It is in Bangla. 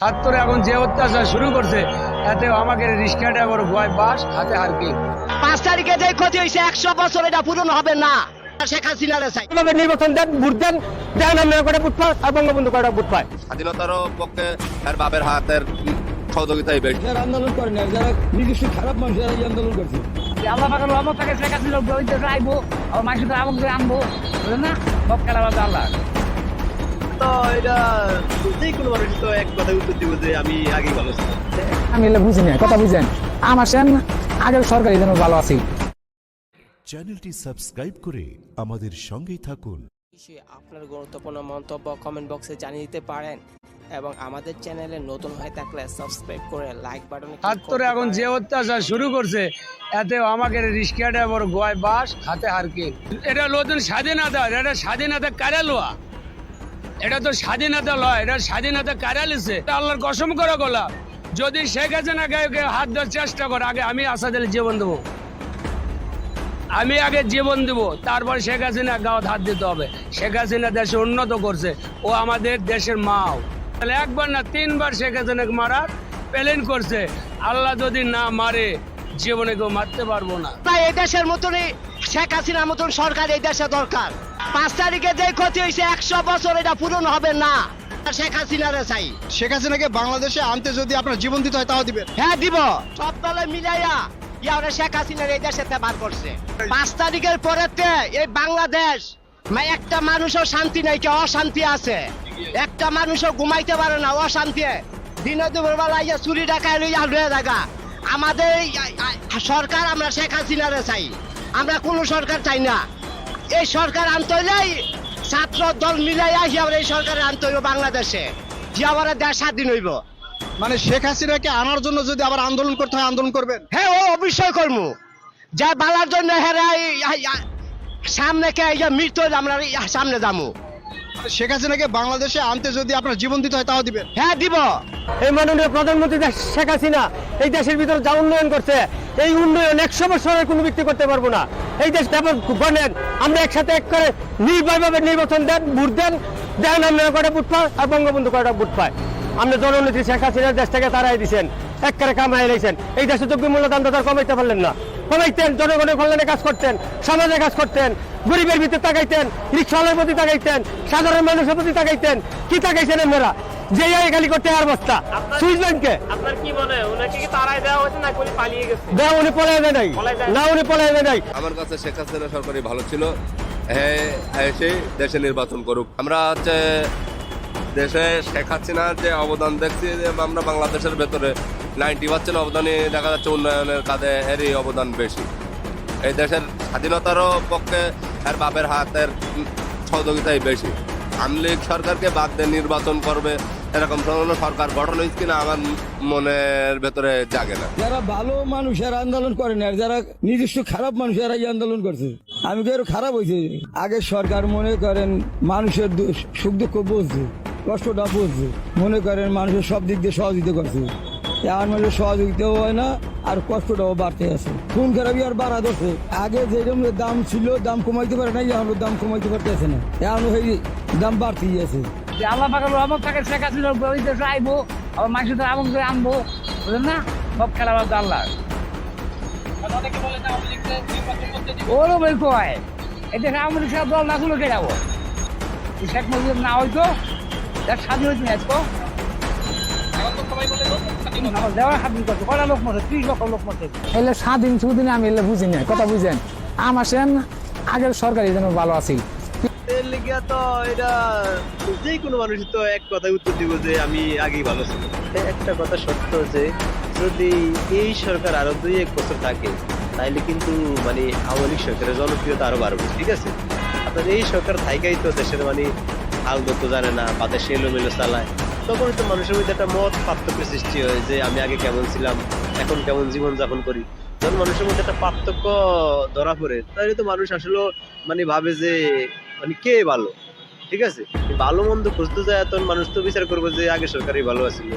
ছাত্র এখন যে অত্যাচার শুরু করছে এতে আমাকে রিক্সা ড্রাইভার ভয় বাস হাতে হারকি পাঁচ তারিখে যে ক্ষতি হয়েছে একশো বছর এটা পূরণ হবে না। শেখ হাসিনারে চাই নির্বাচন দেন ভোট দেন দেন আমরা কটা ভোট পায় আর বঙ্গবন্ধু কটা ভোট পায়। স্বাধীনতার পক্ষে তার বাপের হাতের সহযোগিতাই বেশি। যারা আন্দোলন করে না যারা নিজস্ব খারাপ মানুষ যারা আন্দোলন করছে। আল্লাহ পাকের রহমত থেকে শেখ হাসিনা আইবো আর মানুষ তো আমাকে আনব না? সব খেলা আল্লাহ তো এটা যে কোনো মানুষ তো এক কথায় উত্তর দিব যে আমি আগেই ভালো ছিলাম। আমি এলে বুঝি না কথা বুঝেন। আমার সেন আগের সরকারি যেন ভালো আছি। চ্যানেলটি সাবস্ক্রাইব করে আমাদের সঙ্গেই থাকুন। বিষয়ে আপনার গুরুত্বপূর্ণ মন্তব্য কমেন্ট বক্সে জানিয়ে দিতে পারেন এবং আমাদের চ্যানেলে নতুন হয়ে থাকলে সাবস্ক্রাইব করে লাইক বাটনে ছাত্র এখন যে অত্যাচার শুরু করছে এতে আমাকে রিক্সা ড্রাইভার ভয় বাস হাতে হারকি এটা নতুন স্বাধীনতা এটা স্বাধীনতা কারা লোয়া? এটা তো স্বাধীনতা লয়, এটা স্বাধীনতা কারা লিছে? আল্লাহর কসম করে গোলা যদি শেখ হাসিনা গায়ে হাত দেওয়ার চেষ্টা করে, আগে আমি আসাদের জীবন দেবো। আমি আগে জীবন দেব, তারপর শেখ হাসিনা গাঁত হাত দিতে হবে। শেখ হাসিনা দেশে উন্নত করছে, ও আমাদের দেশের মাও। তাহলে একবার না তিনবার শেখ হাসিনাকে মারার প্লেন করছে। আল্লাহ যদি না মারে, জীবনে কেউ মারতে পারব না। তাই এই দেশের মতনই শেখ হাসিনার মতন সরকার এই দেশে দরকার। পাঁচ তারিখে যে ক্ষতি হয়েছে একশো বছর এটা পূরণ হবে না। শেখ হাসিনারে চাই। শেখ হাসিনাকে বাংলাদেশে আনতে যদি আপনার জীবন দিতে হয় তাও দিবেন। হ্যাঁ দিব। সব দলে মিলাইয়া ইয়ারে শেখ হাসিনার এই দেশে বার করছে। পাঁচ তারিখের পরেতে এই বাংলাদেশ মানে একটা মানুষও শান্তি নাই কে অশান্তি আছে। একটা মানুষও ঘুমাইতে পারে না অশান্তি। দিনে দুপুর বেলা ইয়া চুরি ডাকায় লইয়া লয়ে থাকা আমাদের সরকার আমরা শেখ হাসিনারে চাই। আমরা কোনো সরকার চাই না। এই সরকার আনতে হইলেই ছাত্র দল মিলাইয়া হিয়াবার এই সরকারের আনতে হইব বাংলাদেশে। হিয়াবার দেশ স্বাধীন হইব। মানে শেখ হাসিনাকে আনার জন্য যদি আবার আন্দোলন করতে হয় আন্দোলন করবেন? হ্যাঁ ও অবশ্যই করব। যা বালার জন্য হেরা এই- এই- এই- সামনে কে এই যে মৃত্যু আমরা সামনে যাব। মানে শেখ হাসিনাকে বাংলাদেশে আনতে যদি আপনার জীবন দিতে হয় তাও দিবেন? হ্যাঁ দিব। এই মাননীয় প্রধানমন্ত্রী দেশ- শেখ হাসিনা এই দেশের ভিতরে যা উন্নয়ন করছে এই উন্নয়ন একশো বছরের কোনো ব্যক্তি করতে পারব না। এই দেশ তেমন গণেন আমরা একসাথে এক করে নির্ভয়ভাবে নির্বাচন দেন, ভোট দেন দেন আমরা কটা ভোট পায় আর বঙ্গবন্ধু কটা ভোট পায়? আমরা জননেত্রী শেখ হাসিনার দেশ থেকে তারাই দিয়েছেন এক করে কামাই রয়েছেন এই দেশে যোগ্য মূল্য দাম কমাইতে পারলেন না। কমাইতেন, জনগণের কল্যাণে কাজ করতেন, সমাজে কাজ করতেন, গরিবের ভিতরে তাকাইতেন, রিক্সাওয়ালার প্রতি তাকাইতেন, সাধারণ মানুষের প্রতি তাকাইতেন। কি তাকাইছেন আপনারা? যে খালি করতে আর বস্তা আপনার কি? মনে হয়? ওনাকে কি দেওয়া হয়েছে না উনি পালিয়ে গেছে? না উনি পলায় দেয় নাই। না উনি পলায় দেয় নাই। আমার কাছে শেখ হাসিনা সরকারই ভালো ছিল। হ্যাঁ এসে দেশে নির্বাচন করুক। আমরা হচ্ছে দেশে শেখ হাসিনার যে অবদান দেখছি আমরা বাংলাদেশের ভেতরে নাইনটি পার্সেন্ট অবদানই দেখা যাচ্ছে উন্নয়নের কাজে এরই অবদান বেশি। এই দেশের স্বাধীনতারও পক্ষে তার বাপের হাতের সহযোগিতাই বেশি। আওয়ামী লীগ সরকারকে বাদ দিয়ে নির্বাচন করবে এরকম কোনো সরকার গঠন হয়েছে কিনা আমার মনের ভেতরে জাগে না। যারা ভালো মানুষ এরা আন্দোলন করে না, আর যারা নিজস্ব খারাপ মানুষ এরা এই আন্দোলন করছে। আমি তো খারাপ হয়েছে? আগে সরকার মনে করেন মানুষের সুখ দুঃখ বুঝছে, কষ্টটা বুঝছে, মনে করেন মানুষের সব দিক দিয়ে সহযোগিতা করছে। এখন মানুষের সহযোগিতাও হয় না, আর কষ্টটাও বাড়তে আছে। খুন খারাপই আর বাড়া ধরছে। আগে যেরকম দাম ছিল, দাম কমাইতে পারে না এখন দাম কমাইতে পারতেছে না। এখন এই দাম বাড়তেই আছে। যে আল্লাহ পাকের রহমত থেকে শেখ হাসিনা ওই দেশে আইবো আর মানুষ তো আমাকে আনব বুঝলেন না? সব খেলা বাদ আল্লাহ ওরও বই কয় দেশে আওয়ামী লীগ দল না গুলো কে যাব? শেখ মুজিব না হয়তো দেশ স্বাধীন হয়েছে না দেওয়ার স্বাধীন সুদিন আমি এলে বুঝি না কথা বুঝেন। আমার সেন আগের সরকারি যেন ভালো আছিল। এর লিগিয়া তো এটা যে কোনো মানুষ তো এক কথায় উত্তর দিব যে আমি আগেই ভালো একটা কথা সত্য যে, যদি এই সরকার আরও দুই এক বছর থাকে, তাইলে কিন্তু মানে আওয়ামী লীগ সরকারের জনপ্রিয়তা আরও বাড়বে, ঠিক আছে? আপনার এই সরকার থাইকাই তো দেশের মানে হাল জানে না বা দেশে এলোমেলো চালায়। তখন তো মানুষের মধ্যে একটা মত পার্থক্য সৃষ্টি হয় যে, আমি আগে কেমন ছিলাম, এখন কেমন জীবন যাপন করি। যখন মানুষের মধ্যে একটা পার্থক্য ধরা পড়ে, তাহলে তো মানুষ আসলে মানে ভাবে যে মানে কে ভালো? ঠিক আছে? ভালো মন্দ খুঁজতে যায় তখন মানুষ তো বিচার করব যে আগে সরকারি ভালো আছিল।